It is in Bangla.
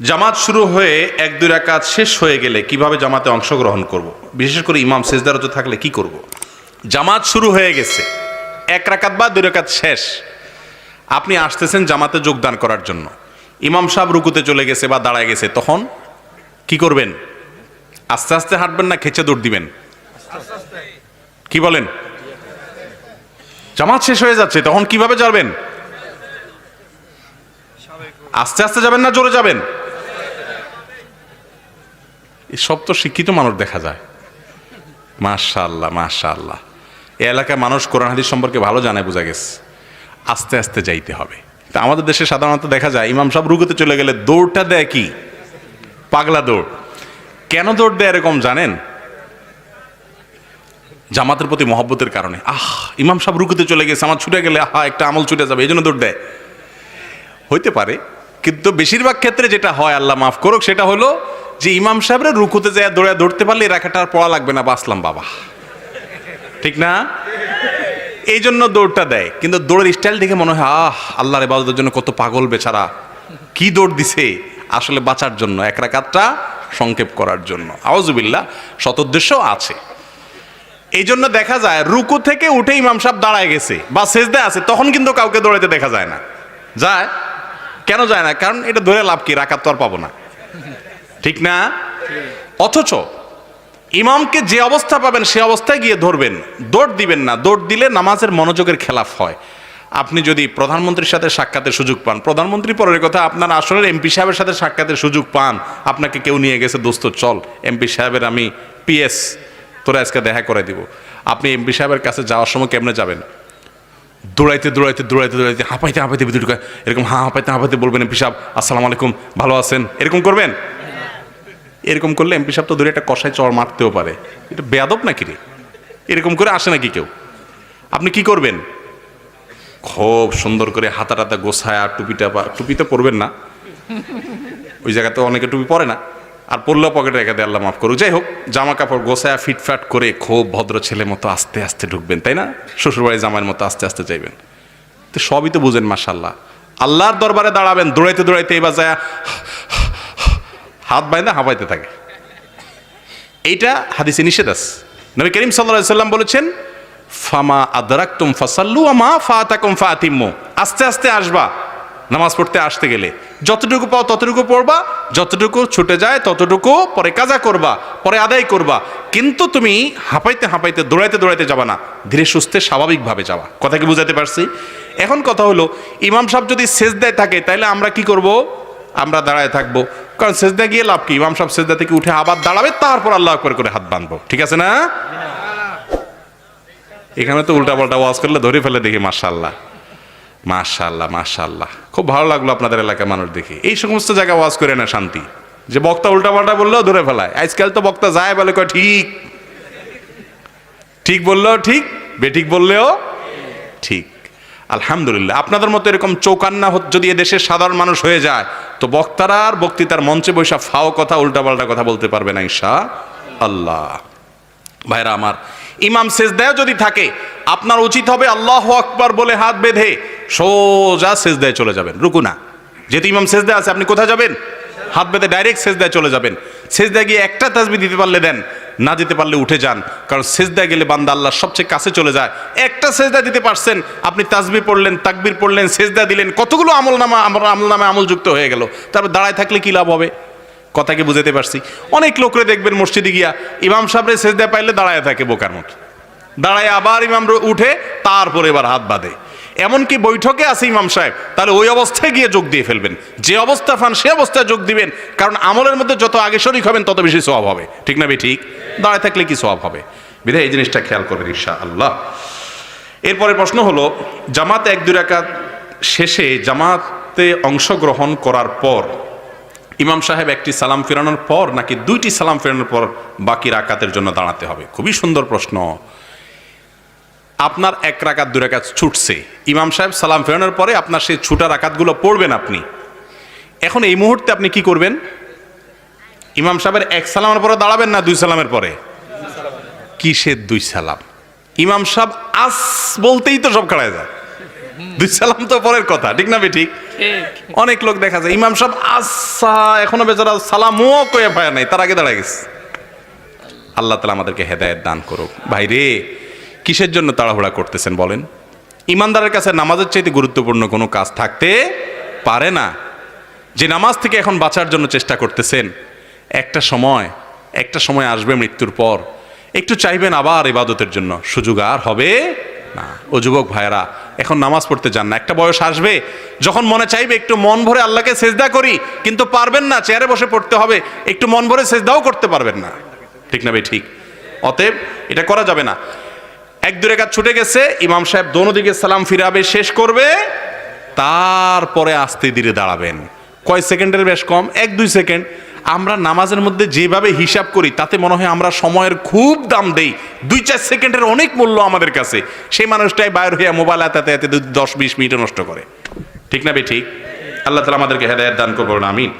জামাত শুরু হয়ে এক দুই রাকাত শেষ হয়ে গেলে কীভাবে জামাতে অংশগ্রহণ করব। বিশেষ করে ইমাম সেজদারত থাকলে কি করব। জামাত শুরু হয়ে গেছে। এক রাকাত বা দুই রাকাত শেষ। আপনি আসতেছেন জামাতে যোগদান করার জন্য। ইমাম সাহেব রুকুতে চলে গেছে বা দাঁড়ায় গেছে, তখন কি করবেন? আস্তে আস্তে হাঁটবেন না খেচে দৌড় দিবেন? কি বলেন? জামাত শেষ হয়ে যাচ্ছে, তখন কীভাবে যাবেন? আস্তে আস্তে যাবেন না জোরে যাবেন? সব তো শিক্ষিত মানুষ দেখা যায়। মাশাল্লাহ মাশাল্লাহ এ এলাকায় মানুষ কোরআন হাদিস সম্পর্কে ভালো জানে, বোঝা গেছে। আস্তে আস্তে যাইতে হবে। তা আমাদের দেশে সাধারণত দেখা যায়, ইমাম সাহেব রুকুতে চলে গেলে দৌড়টা দেয় কি? পাগলা দৌড়। কেন দৌড় দেয় এরকম জানেন? জামাতের প্রতি মহব্বতের কারণে। আহ, ইমাম সাহেব রুকুতে চলে গেছে, আমার ছুটে গেলে, আহা, একটা আমল ছুটে যাবে এই জন্য দৌড় দেয়। হইতে পারে, কিন্তু বেশিরভাগ ক্ষেত্রে যেটা হয়, আল্লাহ মাফ করুক, সেটা হলো যে ইমাম সাহেবরা রুকুতে যায় দৌড়ে ধরতে পারলে রাখাটা আর পড়া লাগবে না বাসলাম বাবা। ঠিক না? এই জন্য দৌড়টা দেয়, কিন্তু দৌড়ের স্টাইল দেখে মনে হয়, আহ, আল্লাহর ইবাদতের জন্য কত পাগল বেচারা। কি দৌড় দিছে? আসলে বাঁচার জন্য, এক রাকাতটা সংক্ষেপ করার জন্য। আওয়াজুবিল্লাহ সতুদ্দেশ্য আছে। এই জন্য দেখা যায়, রুকু থেকে উঠে ইমাম সাহেব দাঁড়ায় গেছে, বা সেজদে আছে, তখন কিন্তু কাউকে দৌড়াইতে দেখা যায় না। যায়? কেন যায় না? কারণ এটা ধরে লাভ কি? রাকাত তো আর পাবো না। ঠিক না? অথচ ইমামকে যে অবস্থা পাবেন সে অবস্থায় গিয়ে ধরবেন। দৌড় দিবেন না। দৌড় দিলে নামাজের মনোযোগের খেলাফ হয়। আপনি যদি প্রধানমন্ত্রীর সাথে সাক্ষাতের সুযোগ পান, প্রধানমন্ত্রী পরের কথা, আপনার আসলে এমপি সাহেবের সাথে সাক্ষাতের সুযোগ পান, আপনাকে কেউ নিয়ে গেছে, দোস্ত, চল। এমপি সাহেবের আমি পিএস, তোরা আজকে দেখা করে দিব। আপনি এমপি সাহেবের কাছে যাওয়ার সময় কেমনে যাবেন? দৌড়াইতে দৌড়াইতে দৌড়াইতে দৌড়াইতে, হাঁপাইতে হাঁপাইতে ভিতরে এরকম হা, হাঁপাইতে হাঁপাইতে বলবেন এমপি সাহেব, আসসালামু আলাইকুম, ভালো আছেন? এরকম করবেন? এরকম করলে এমপি সাহেব তো দূরে একটা কষায় চড় মারতেও পারে। এটা বেয়াদব নাকি রে? এরকম করে আসে নাকি কেউ? আপনি কি করবেন? খুব সুন্দর করে হাতা টাতা গোছায়া টুপিটা টুপি তো পরবেন না। ওই জায়গাতে অনেকে টুপি পরে না। আর পড়লেও পকেটে রেখে দেয়, আল্লাহ মাফ করুক। যাই হোক জামা কাপড় গোছায়া, ফিটফাট করে খুব ভদ্র ছেলে মতো আস্তে আস্তে ঢুকবেন, তাই না? শ্বশুরবাড়ি জামাইয়ের মতো আস্তে আস্তে চাইবেন তো সবই তো বুঝেন মাসাল্লাহ আল্লাহর দরবারে দাঁড়াবেন, দৌড়াইতে দৌড়াইতে এবার যায় হাত বাইন্দা হাঁপাইতে থাকে। এইটা হাদিসে নিষেধ আছে। নবী করিম সাল্লাহ সাল্লাম বলেছেন, ফামা আদরাক্তুম ফাসাল্লু আমা ফাতাকুম ফাতিম্মু আস্তে আস্তে আসবা, নামাজ পড়তে আসতে গেলে। যতটুকু পাও ততটুকু পড়বা, যতটুকু ছুটে যায় ততটুকু পরে কাজা করবা, পরে আদায় করবা। কিন্তু তুমি হাঁপাইতে হাঁপাইতে, দৌড়াইতে দৌড়াইতে যাবা না, ধীরে সুস্থে স্বাভাবিকভাবে যাওয়া কথা কি বুঝাতে পারছি? এখন কথা হলো, ইমাম সাহেব যদি সেজ দেয় থাকে তাহলে আমরা কি করব? আমরা দাঁড়ায় থাকব। কারণ সেজদা গিয়ে লাভ কি? ইমাম সাহেব সেজদা থেকে উঠে আবার দাঁড়াবে, তারপর আল্লাহ করে করে হাত বাঁধবো ঠিক আছে না? এখানে তো উল্টা পাল্টা ওয়াজ করলে ধরে ফেলে দেখি মাশাল্লাহ মাশাল্লাহ মাশাল্লাহ খুব ভালো লাগল আপনাদের এলাকার মানুষ দেখে। এই সমস্ত জায়গায় ওয়াজ করে না শান্তি। যে বক্তা উল্টা পাল্টা বললেও ধরে ফেলায়। আজকাল তো বক্তা যায় বলে কয়, ঠিক। ঠিক বললেও ঠিক, বেঠিক বললেও ঠিক। আলহামদুলিল্লাহ। আপনাদের মতো এরকম চৌকান্না যদি দেশের সাধারণ মানুষ হয়ে যায় তো বক্তারা আর বক্তৃতার মঞ্চে বৈশা ফাও কথা, উল্টাপাল্টা কথা বলতে পারবে না ঈশা। আল্লাহ। ভাইরা আমার, ইমাম সেজদায় যদি থাকে, আপনার উচিত হবে আল্লাহ আকবার বলে হাত বেঁধে সোজা সেজদায় চলে যাবেন। রুকুনা যেহেতু ইমাম সেজদায় আছে, আপনি কোথায় যাবেন? হাত বেঁধে ডাইরেক্ট সেজদায় চলে যাবেন। সেজদায় গিয়ে একটা তাজবি দিতে পারলে দেন না যেতে পারলে উঠে যান। কারণ সেজদায় গেলে বান্দা আল্লাহ সবচেয়ে কাছে চলে যায়। একটা সেজদা দিতে পারছেন, আপনি তাসবি পড়লেন, তাকবির পড়লেন, সেজদা দিলেন, কতগুলো আমল নামা আমার আমল নামে আমল যুক্ত হয়ে গেল। তারপর দাঁড়ায় থাকলে কি লাভ হবে? কথাকে বুঝাতে পারছি। অনেক লোকরে দেখবেন মসজিদে গিয়া ইমাম সাহেবের সেজদা পাইলে দাঁড়ায় থাকে বোকার মতো। দাঁড়ায় আবার ইমাম উঠে, তারপরে এবার হাত বাঁধে। এমনকি বৈঠকে আছে ইমাম সাহেব, তাহলে ওই অবস্থায় গিয়ে যোগ দিয়ে ফেলবেন। যে অবস্থা ফান সে অবস্থায় যোগ দিবেন। কারণ আমলের মধ্যে যত আগে শরিক হবেন, তত বেশি সওয়াব হবে। ঠিক না বে ঠিক? দাঁড়ায় থাকলে কি সব হবে? বিধায় এই জিনিসটা খেয়াল করবেন ঈশা আল্লাহ এরপরে প্রশ্ন হলো, জামাত এক দুই রাকাত শেষে জামাতে অংশগ্রহণ করার পর, ইমাম সাহেব একটি সালাম ফেরানোর পর নাকি দুইটি সালাম ফেরানোর পর বাকি রাকাতের জন্য দাঁড়াতে হবে? খুবই সুন্দর প্রশ্ন। আপনার এক রাকাত, দুই রাকাত ছুটছে। ইমাম সাহেব সালাম ফেরানোর পরে আপনার সেই ছুটা রাকাতগুলো পড়বেন আপনি। এখন এই মুহূর্তে আপনি কি করবেন? ইমাম সাহেবের এক সালামের পরে দাঁড়াবেন না দুই সালামের পরে? কিসের দুই সালাম? ইমাম সাহেব আস বলতেই তো সব খাড়ায় যায়। দুই সালাম তো পরের কথা, ঠিক না ঠিক অনেক লোক দেখা যায়, ইমাম সাহেব আচ্ছা এখনও বেচারা সালামও কয়ে পায় নাই, তার আগে দাঁড়ায় গেছে। আল্লাহ তালা আমাদেরকে হেদায়েত দান করুক। ভাই রে, কিসের জন্য তাড়াহুড়া করতেছেন বলেন? ইমানদারের কাছে নামাজের চাইতে গুরুত্বপূর্ণ কোনো কাজ থাকতে পারে না। যে নামাজ থেকে এখন বাঁচার জন্য চেষ্টা করতেছেন একটা সময় একটা সময় আসবে মৃত্যুর পর। একটু চাইবেন আবার ইবাদতের জন্য। সুযোগ আর হবে না। ও যুবক ভাইয়েরা, এখন নামাজ পড়তে যান না। একটা বয়স আসবে, যখন মনে চাইবে একটু মন ভরে আল্লাহকে সেজদা করি, কিন্তু পারবেন না, চেয়ারে বসে পড়তে হবে, একটু মন ভরে সেজদাও করতে পারবেন না। ঠিক না ভাই? ঠিক। অতএব এটা করা যাবে না। এক দূরে কাজ ছুটে গেছে, ইমাম সাহেব দোনো দিকে সালাম ফিরাবে, শেষ করবে, তারপরে আস্তে ধীরে দাঁড়াবেন। কয় সেকেন্ডের বেশ কম? এক, দুই সেকেন্ড। আমরা নামাজের মধ্যে যেভাবে হিসাব করি, তাতে মনে হয় আমরা সময়ের খুব দাম দেই। দুই চার সেকেন্ডের অনেক মূল্য আমাদের কাছে। সেই মানুষটাই বাইর হইয়া মোবাইল এতে এতে দশ, বিশ মিনিটও নষ্ট করে। ঠিক না বে ঠিক? আল্লাহ তালা আমাদেরকে হেদায়ত দান করব না আমিন।